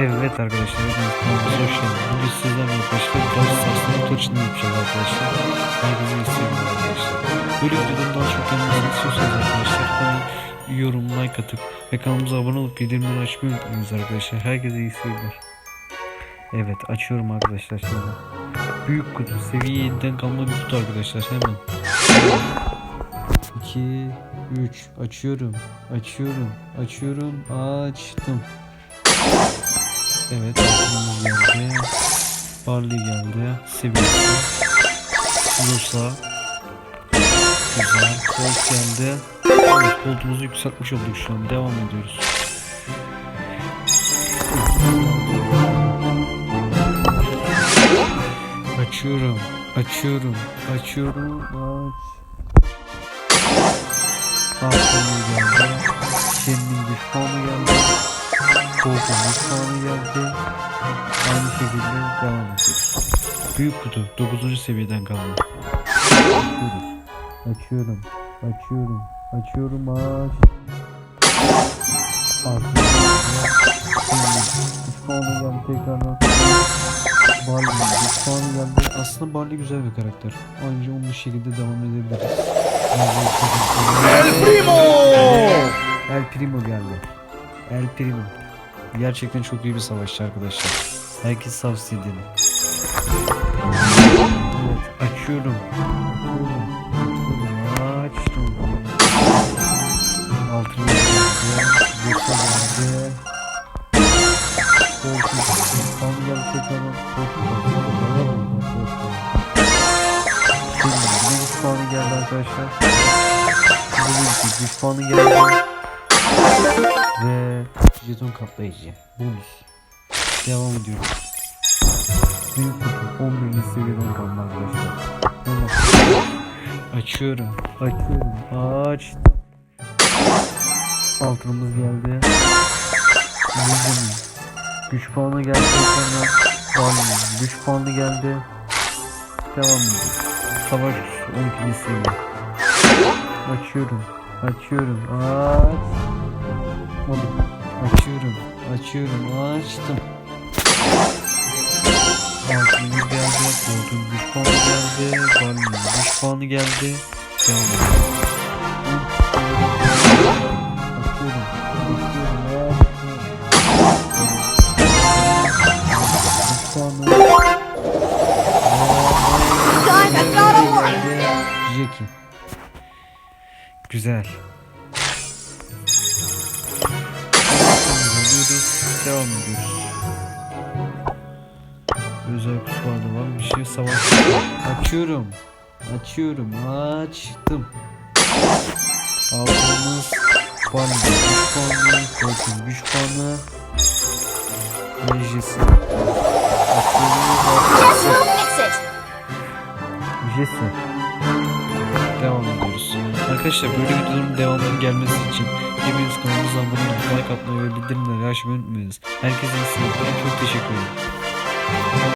Evet arkadaşlar, hepiniz kanalımıza hoş geldiniz. Bugün sizlerle arkadaşlar Brawl Stars'ın otorçını yapacağız arkadaşlar. Herkese seyirler arkadaşlar. Böyle videodan daha çok gelmesini istiyorsanız arkadaşlar hemen yorum, like atıp ve kanalımıza abone olup bildirimleri açmayı unutmayınız arkadaşlar. Herkese iyi seyirler. Evet açıyorum arkadaşlar şimdi. Büyük kutu, seviye 7'den kalma bir kutu arkadaşlar hemen. 2 3 açıyorum. Açıyorum. Açıyorum. Açtım. Evet, geldi. Barley geldi. Seviyesi. Lusa. Güzel. Colt geldi. Evet, Colt'umuzu yükseltmiş olduk şu an. Devam ediyoruz. Açıyorum. Açıyorum. Açıyorum. Aç. Altınımız geldi. Şenliğin güç puanı geldi. Güç puanı geldi. Aynı şekilde devam ediyoruz. Büyük kutu 9. seviyeden kaldı. Açıyoruz. Açıyorum. Açıyorum. Açıyorum aç. Artık. Tekrardan. Barley puanı geldi. Aslında Barley güzel bir karakter. Ayrıca onun şekilde devam edebiliriz. El Primo! El Primo geldi. El Primo. Gerçekten çok iyi bir savaşçı arkadaşlar. Herkes tavsiye ederim. Evet, açıyorum. Açtım. Altına geldi. Tam geldi tekrardan. Şimdi bir güç puanı geldi arkadaşlar. Şimdi bir güç puanı geldi. Ve jeton kaplayıcı. Bonus. Devam ediyoruz. Büyük kutu 11. seviyeden kaldı arkadaşlar. Açıyorum. Açıyorum. Açtım. Altınımız geldi. Yüzüm. Güç puanı geldi. Sonra. Güç puanı geldi. Devam ediyoruz. Savaş 12. seviye. Açıyorum. Açıyorum. Aç. Açıyorum. Açtım. Altın geldi. Gold'un güç puanı geldi. Barley'in güç puanı geldi. Devam edelim. Jackie. Güzel. Alıyoruz. Devam ediyoruz. Özel kutularda var. Bir şey savaş. Açıyorum. Açıyorum. Açtım. Aldığımız puanı. Güç puanı. Korkun güç puanı. Meclisi. Jesse. Devam ediyoruz. Arkadaşlar böyle videoların devamının gelmesi için atmayı ve bildirimleri açmayı unutmayınız. Herkese seyirler. Çok teşekkür ederim.